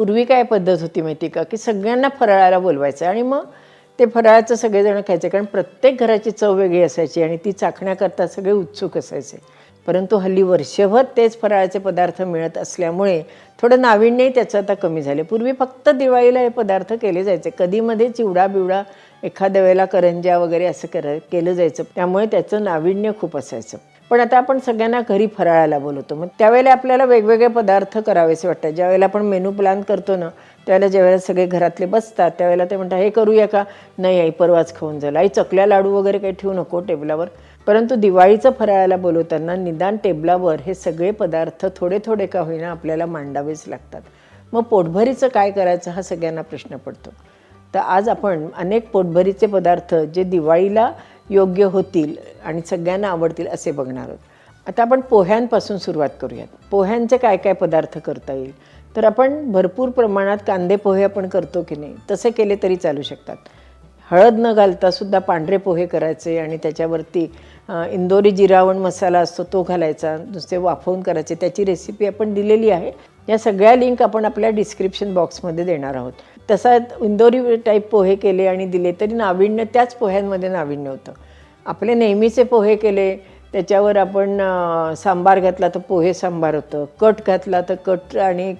पूर्वी काय पद्धत होती माहिती का? की सगळ्यांना फराळाला बोलवायचं आणि मग ते फराळाचं सगळेजण खायचे कारण प्रत्येक घराची चव वेगळी असायची आणि ती चाखण्याकरता सगळे उत्सुक असायचे. परंतु हल्ली वर्षभर तेच फराळाचे पदार्थ मिळत असल्यामुळे थोडं नाविन्यही त्याचं आता कमी झाले. पूर्वी फक्त दिवाळीला हे पदार्थ केले जायचे. कधीमध्ये चिवडा बिवडा एखाद्या वेळेला करंज्या वगैरे असं कर केलं जायचं. त्यामुळे त्याचं नाविन्य खूप असायचं. पण आता आपण सगळ्यांना घरी फराळाला बोलवतो. मग त्यावेळेला आपल्याला वेगवेगळे पदार्थ करावेसे वाटतात. ज्यावेळेला आपण मेनू प्लॅन करतो ना त्यावेळेला ज्यावेळेला सगळे घरातले बसतात त्यावेळेला ते म्हणतात हे करूया का? नाही आई परवाच खाऊन जाईल. आई चकल्या लाडू वगैरे काही ठेवू नको टेबलावर. परंतु दिवाळीचं फराळाला बोलवताना निदान टेबलावर हे सगळे पदार्थ थोडे थोडे का होईना आपल्याला मांडावेच लागतात. मग पोटभरीचं काय करायचं हा सगळ्यांना प्रश्न पडतो. तर आज आपण अनेक पोटभरीचे पदार्थ जे दिवाळीला योग्य होतील आणि सगळ्यांना आवडतील असे बघणार आहोत. आता आपण पोह्यांपासून सुरुवात करूयात. पोह्यांचे काय काय पदार्थ करता येईल? तर आपण भरपूर प्रमाणात कांदे पोहे आपण करतो की नाही? तसे केले तरी चालू शकतात. हळद न घालता सुद्धा पांढरे पोहे करायचे आणि त्याच्यावरती इंदोरी जिरावण मसाला असतो तो घालायचा नुसते वाफवून करायचे. त्याची रेसिपी आपण दिलेली आहे. या सगळ्या लिंक आपण आपल्या डिस्क्रिप्शन बॉक्समध्ये देणार आहोत. तसा इंदोरी टाईप पोहे केले आणि दिले तरी नाविन्य त्याच पोह्यांमध्ये नाविन्य होतं. आपले नेहमीचे पोहे केले त्याच्यावर आपण सांबार घातला तर पोहे सांबार होतं. कट घातला तर कट आणि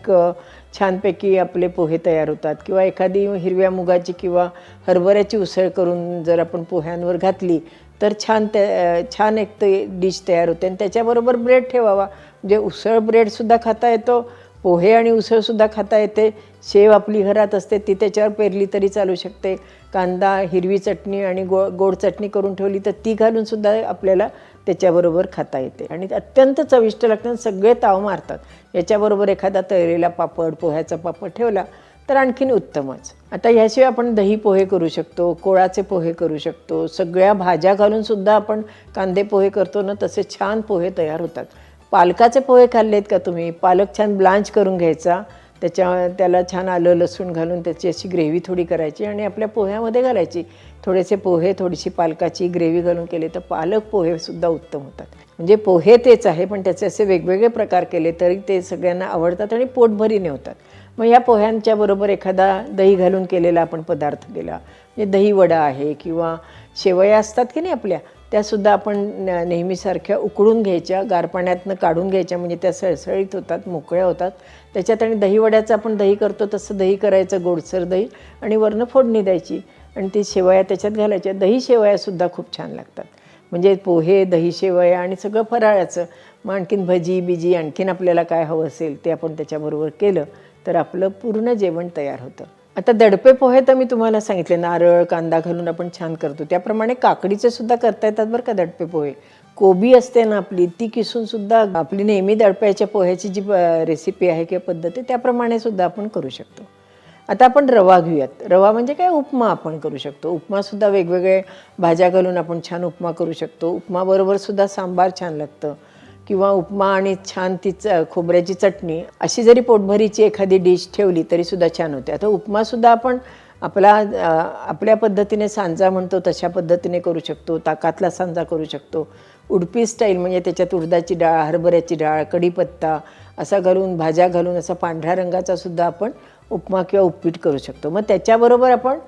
छानपैकी आपले पोहे तयार होतात. किंवा एखादी हिरव्या मुगाची किंवा हरभऱ्याची उसळ करून जर आपण पोह्यांवर घातली तर छान त्या छान एक ते डिश तयार होते. आणि त्याच्याबरोबर ब्रेड ठेवावा. म्हणजे उसळ ब्रेडसुद्धा खाता येतो पोहे आणि उसळसुद्धा खाता येते. शेव आपली घरात असते ती त्याच्यावर पेरली तरी चालू शकते. कांदा हिरवी चटणी आणि गो गोड चटणी करून ठेवली तर ती घालूनसुद्धा आपल्याला त्याच्याबरोबर खाता येते. आणि अत्यंत चविष्ट लागतात सगळे ताव मारतात. याच्याबरोबर एखादा तळलेला पापड पोह्याचा पापड ठेवला तर आणखीन उत्तमच. आता ह्याशिवाय आपण दही पोहे करू शकतो कोळाचे पोहे करू शकतो. सगळ्या भाज्या घालूनसुद्धा आपण कांदे पोहे करतो ना तसे छान पोहे तयार होतात. पालकाचे पोहे खाल्लेत का तुम्ही? पालक छान ब्लांच करून घ्यायचा त्याच्या त्याला छान आलं लसूण घालून त्याची अशी ग्रेव्ही थोडी करायची आणि आपल्या पोह्यामध्ये घालायची. थोडेसे पोहे थोडीशी पालकाची ग्रेव्ही घालून केले तर पालक पोहेसुद्धा उत्तम होतात. म्हणजे पोहे तेच आहे पण त्याचे असे वेगवेगळे प्रकार केले तरी ते सगळ्यांना आवडतात आणि पोटभरीने होतात मग या पोह्यांच्या बरोबर एखादा दही घालून केलेला आपण पदार्थ केला. म्हणजे दही वडा आहे किंवा शेवया असतात की नाही आपल्या? त्यासुद्धा आपण न- नेहमीसारख्या उकळून घ्यायच्या गार पाण्यातनं काढून घ्यायच्या म्हणजे त्या सळसळीत होतात मोकळ्या होतात. त्याच्यात आणि दहीवड्याचं आपण दही करतो तसं दही करायचं गोडसर दही आणि वरनं फोडणी द्यायची. आणि ती शेवया त्याच्यात घालायच्या. दही शेवयासुद्धा खूप छान लागतात. म्हणजे पोहे दही शेवया आणि सगळं फराळाचं. मग आणखीन भजी बिजी आणखीन आपल्याला काय हवं असेल ते आपण त्याच्याबरोबर केलं तर आपलं पूर्ण जेवण तयार होतं. आता दडपे पोहे तर मी तुम्हाला सांगितले नारळ कांदा घालून आपण छान करतो. त्याप्रमाणे काकडीचे सुद्धा करता येतात बरं का दडपे पोहे. कोबी असते ना आपली ती किसून सुद्धा आपली नेहमी दडप्याच्या पोह्याची जी रेसिपी आहे किंवा पद्धत आहे त्याप्रमाणे सुद्धा आपण करू शकतो. आता आपण रवा घेऊयात. रवा म्हणजे काय? उपमा आपण करू शकतो. उपमासुद्धा वेगवेगळे भाज्या घालून आपण छान उपमा करू शकतो. उपमाबरोबर सुद्धा सांबार छान लागतं. किंवा उपमा आणि छान ती च खोबऱ्याची चटणी अशी जरी पोटभरीची एखादी डिश ठेवली तरी सुद्धा छान होते. आता उपमासुद्धा आपण आपला आपल्या पद्धतीने सांजा म्हणतो तशा पद्धतीने करू शकतो ताकातला सांजा करू शकतो. उडपी स्टाईल म्हणजे त्याच्यात उडदाची डाळ हरभऱ्याची डाळ कढीपत्ता असा घालून भाज्या घालून असा पांढऱ्या रंगाचा सुद्धा आपण उपमा किंवा उपपीट करू शकतो. मग त्याच्याबरोबर आपण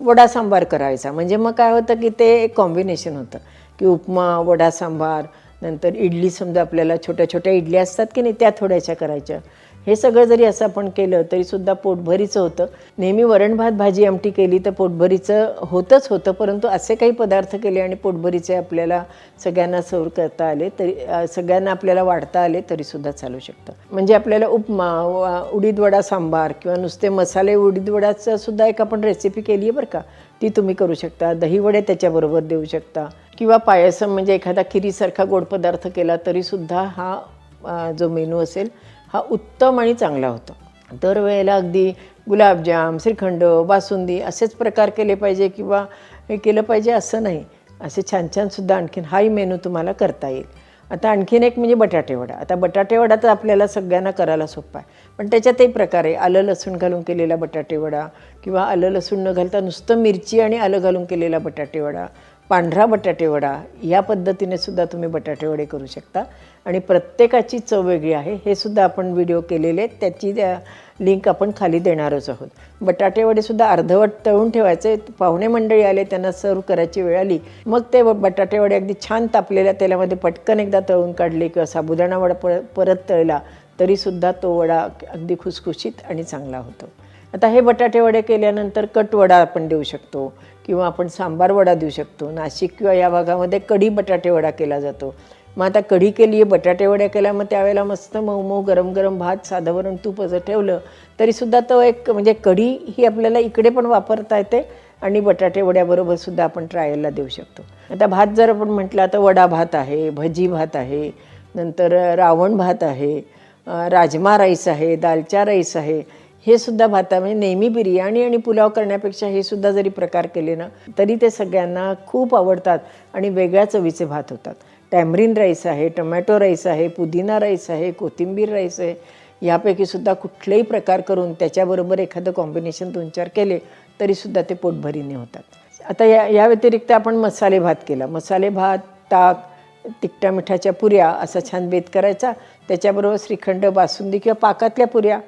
वडा सांबार करायचा. म्हणजे मग काय होतं की ते एक कॉम्बिनेशन होतं. की उपमा वडा सांबार नंतर इडली समजा आपल्याला छोट्या छोट्या इडल्या असतात की नाही त्या थोड्याशा करायच्या. हे सगळं जरी असं आपण केलं तरीसुद्धा पोटभरीचं होतं. नेहमी वरण भात भाजी आमटी केली तर पोटभरीचं होतंच होतं परंतु असे काही पदार्थ केले आणि पोटभरीचे आपल्याला सगळ्यांना सर्व करता आले तरी सगळ्यांना आपल्याला वाढता आले तरीसुद्धा चालू शकतं. म्हणजे आपल्याला उपमा उडीदवडा उडीद वडा सांबार किंवा नुसते मसाले उडीदवड्याचं सुद्धा एक आपण रेसिपी केली आहे बरं का. ती तुम्ही करू शकता. दही वडे त्याच्याबरोबर देऊ शकता. किंवा पायसम म्हणजे एखादा खिरीसारखा गोड पदार्थ केला तरीसुद्धा हा जो मेनू असेल हा उत्तम आणि चांगला होतो. दरवेळेला अगदी गुलाबजाम श्रीखंड बासुंदी असेच प्रकार केले पाहिजे किंवा हे केलं पाहिजे असं नाही. असे छान छानसुद्धा आणखीन हाही मेनू तुम्हाला करता येईल. आता आणखीन एक म्हणजे बटाटेवडा आता बटाटेवडा तर आपल्याला सगळ्यांना करायला सोपा आहे. पण त्याच्यातही प्रकार आहे. आलं लसूण घालून केलेला बटाटेवडा किंवा आलं लसूण न घालता नुसतं मिरची आणि आलं घालून केलेला बटाटेवडा पांढरा बटाटेवडा या पद्धतीने सुद्धा तुम्ही बटाटेवडे करू शकता. आणि प्रत्येकाची चव वेगळी आहे. हे सुद्धा आपण व्हिडिओ केलेले आहेत. त्याची लिंक आपण खाली देणारच आहोत. बटाटेवडेसुद्धा सुद्धा अर्धवट तळून ठेवायचे. पाहुणे मंडळी आले त्यांना सर्व करायची वेळ आली. मग ते बटाटेवडे अगदी छान तापलेल्या तेलामध्ये पटकन एकदा तळून काढले किंवा साबुदाणा वडा पर परत तळला तरीसुद्धा तो वडा अगदी खुसखुशीत आणि चांगला होतो. आता हे बटाटे वडे केल्यानंतर कटवडा आपण देऊ शकतो किंवा आपण सांबार वडा देऊ शकतो. नाशिक किंवा या भागामध्ये कढी बटाटे वडा केला जातो. मग आता कढी केली आहे बटाटे वड्या केल्या मग त्यावेळेला मस्त मऊ मऊ गरम गरम भात साधं वरण तूप असं ठेवलं तरीसुद्धा तो एक म्हणजे कढी ही आपल्याला इकडे पण वापरता येते आणि बटाटे वड्याबरोबर सुद्धा आपण ट्रायलला देऊ शकतो. आता भात जर आपण म्हटलं तर वडा भात आहे भजी भात आहे नंतर रावण भात आहे राजमा राईस आहे दालचा राईस आहे हे सुद्धा भाता म्हणजे नेहमी बिर्याणी आणि पुलाव करण्यापेक्षा हे सुद्धा जरी प्रकार केले ना तरी ते सगळ्यांना खूप आवडतात आणि वेगळ्या चवीचे भात होतात. टॅमरीन राईस आहे टोमॅटो राईस आहे पुदिना राईस आहे कोथिंबीर राईस आहे यापैकी सुद्धा कुठलेही प्रकार करून त्याच्याबरोबर एखादं कॉम्बिनेशन दोन चार केले तरीसुद्धा ते पोटभरीने होतात. आता या या व्यतिरिक्त आपण मसाले भात केला. मसाले भात ताक तिखटा मिठाच्या पुऱ्या असा छान बेत करायचा. त्याच्याबरोबर श्रीखंड बासुंदी किंवा पाकातल्या पुऱ्या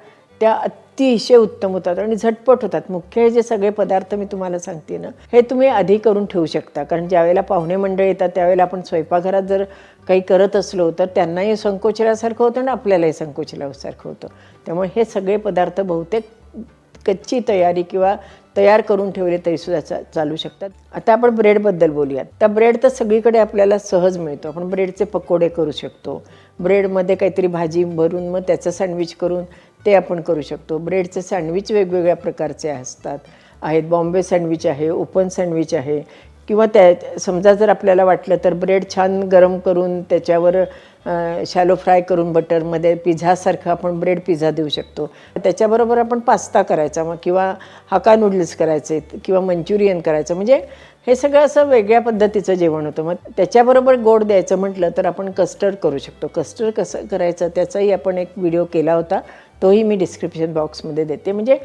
त्या अतिशय उत्तम होतात आणि झटपट होतात. मुख्य जे सगळे पदार्थ मी तुम्हाला सांगते ना हे तुम्ही आधी करून ठेवू शकता. कारण ज्यावेळेला पाहुणे मंडळ येतात त्यावेळेला आपण स्वयंपाकघरात जर काही करत असलो तर त्यांनाही संकोचल्यासारखं होतं आणि आपल्यालाही संकोचल्यासारखं होतं. त्यामुळे हे सगळे पदार्थ बहुतेक कच्ची तयारी किंवा तयार करून ठेवले तरीसुद्धा चा चालू शकतात. आता आपण ब्रेडबद्दल बोलूयात. तर ब्रेड तर सगळीकडे आपल्याला सहज मिळतो. आपण ब्रेडचे पकोडे करू शकतो. ब्रेडमध्ये काहीतरी भाजी भरून मग त्याचं सँडविच करून ते आपण करू शकतो. ब्रेडचे सँडविच वेगवेगळ्या प्रकारचे असतात. आहेत बॉम्बे सँडविच आहे ओपन सँडविच आहे. किंवा त्या समजा जर आपल्याला वाटलं तर ब्रेड छान गरम करून त्याच्यावर शॅलो फ्राय करून बटरमध्ये पिझ्झासारखं आपण ब्रेड पिझ्झा देऊ शकतो. त्याच्याबरोबर आपण पास्ता करायचा मग किंवा हाका नूडल्स करायचे किंवा मंचुरियन करायचं. म्हणजे हे सगळं असं वेगळ्या पद्धतीचं जेवण होतं. मग त्याच्याबरोबर गोड द्यायचं म्हटलं तर आपण कस्टर्ड करू शकतो. कस्टर्ड कसं करायचं त्याचाही आपण एक व्हिडिओ केला होता. तोही मी डिस्क्रिप्शन बॉक्समध्ये देते. म्हणजे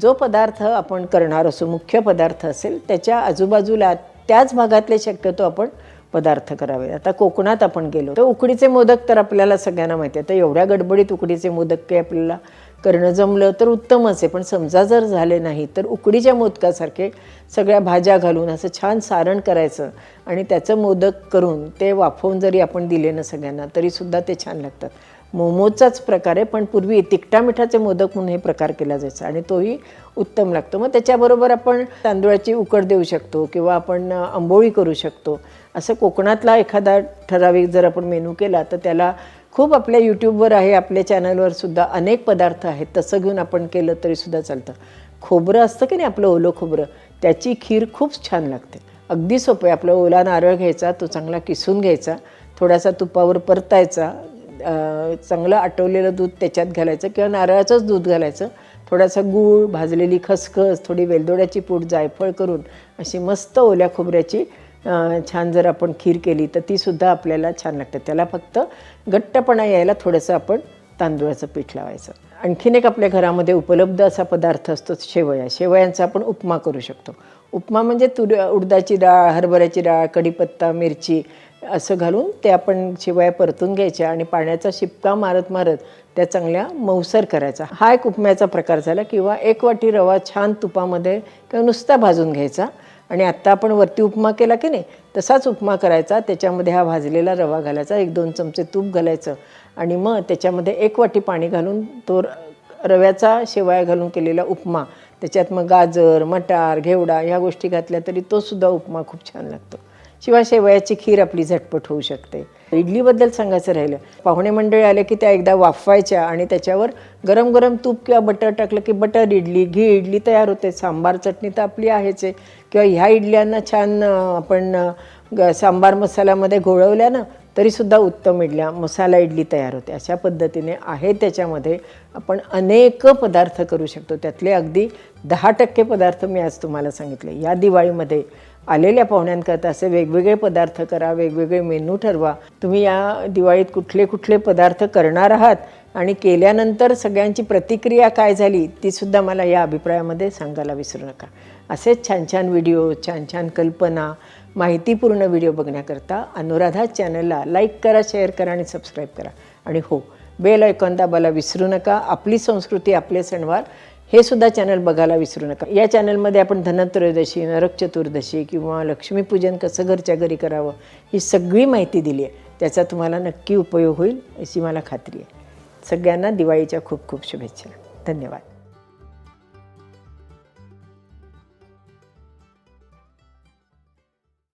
जो पदार्थ आपण करणार असो मुख्य पदार्थ असेल त्याच्या आजूबाजूला त्याच भागातले शक्यतो आपण पदार्थ करावे. आता कोकणात आपण गेलो तर उकडीचे मोदक तर आपल्याला सगळ्यांना माहिती आहे. तर एवढ्या गडबडीत उकडीचे मोदक काही आपल्याला करणं जमलं तर उत्तमच आहे पण समजा जर झाले नाही तर उकडीच्या मोदकासारखे सगळ्या भाज्या घालून असं छान सारण करायचं आणि त्याचं मोदक करून ते वाफवून जरी आपण दिले ना सगळ्यांना तरीसुद्धा ते छान लागतात. मोमोचाच प्रकार आहे पण पूर्वी तिकटा मिठाचे मोदक म्हणून हे प्रकार केला जायचा आणि तोही उत्तम लागतो. मग त्याच्याबरोबर आपण तांदुळाची उकड देऊ शकतो किंवा आपण आंबोळी करू शकतो. असं कोकणातला एखादा ठराविक जर आपण मेनू केला तर त्याला खूप आपल्या यूट्यूबवर आहे आपल्या चॅनलवर सुद्धा अनेक पदार्थ आहेत. तसं घेऊन आपण केलं तरीसुद्धा चालतं. खोबरं असतं की नाही आपलं ओलं खोबरं? त्याची खीर खूप छान लागते. अगदी सोपं आहे. आपला ओला नारळ घ्यायचा तो चांगला किसून घ्यायचा. थोडासा तुपावर परतायचा. चांगलं आटवलेलं दूध त्याच्यात घालायचं किंवा नारळाचंच दूध घालायचं. थोडासा गूळ भाजलेली खसखस थोडी वेलदोड्याची पूड जायफळ करून अशी मस्त ओल्या खोबऱ्याची छान जर आपण खीर केली तर तीसुद्धा आपल्याला छान लागते. त्याला फक्त घट्टपणा यायला थोडंसं आपण तांदूळाचं पीठ लावायचं. आणखीन एक आपल्या घरामध्ये उपलब्ध असा पदार्थ असतो शेवया. शेवयांचा आपण उपमा करू शकतो. उपमा म्हणजे तुर उडदाची डाळ हरभऱ्याची डाळ कढीपत्ता मिरची असं घालून ते आपण शिवाय परतून घ्यायच्या आणि पाण्याचा शिपका मारत मारत त्या चांगल्या मऊसर करायचा. हा एक उपम्याचा प्रकार झाला किंवा एक वाटी रवा छान तुपामध्ये किंवा नुसता भाजून घ्यायचा. आणि आत्ता आपण वरती उपमा केला की नाही तसाच उपमा करायचा. त्याच्यामध्ये हा भाजलेला रवा घालायचा एक दोन चमचे तूप घालायचं आणि मग त्याच्यामध्ये एक वाटी पाणी घालून तो रव्याचा शेवाया घालून केलेला उपमा त्याच्यात मग गाजर मटार घेवडा ह्या गोष्टी घातल्या तरी तो सुद्धा उपमा खूप छान लागतो. शिवाय शेवयाची खीर आपली झटपट होऊ शकते. इडलीबद्दल सांगायचं राहिलं पाहुणे मंडळी आले की त्या एकदा वाफवायच्या आणि त्याच्यावर गरम गरम तूप किंवा बटर टाकलं की बटर इडली घी इडली तयार होते. सांबार चटणी तर आपली आहेच आहे. किंवा ह्या इडल्यांना छान आपण सांबार मसाल्यामध्ये घोळवल्या ना तरीसुद्धा उत्तम इडल्या मसाला इडली तयार होते. अशा पद्धतीने आहे त्याच्यामध्ये आपण अनेक पदार्थ करू शकतो. त्यातले अगदी दहा टक्के पदार्थ मी आज तुम्हाला सांगितले. या दिवाळीमध्ये आलेल्या पाहुण्यांकरता असे वेगवेगळे पदार्थ करा वेगवेगळे मेनू ठरवा. तुम्ही या दिवाळीत कुठले कुठले पदार्थ करणार आहात आणि केल्यानंतर सगळ्यांची प्रतिक्रिया काय झाली तीसुद्धा मला या अभिप्रायामध्ये सांगायला विसरू नका. असेच छान छान व्हिडिओ छान छान कल्पना माहितीपूर्ण व्हिडिओ बघण्याकरता अनुराधा चॅनलला लाईक करा शेअर करा आणि सबस्क्राईब करा. आणि हो बेल ऐकॉन दाबायला विसरू नका. आपली संस्कृती आपले सणवार हे सुद्धा चॅनल बघायला विसरू नका. या चॅनलमध्ये आपण धनत्रयोदशी नरक चतुर्दशी किंवा लक्ष्मीपूजन कसं घरच्या घरी करावं ही सगळी माहिती दिली आहे. त्याचा तुम्हाला नक्की उपयोग होईल अशी मला खात्री आहे. सगळ्यांना दिवाळीच्या खूप खूप शुभेच्छा. धन्यवाद.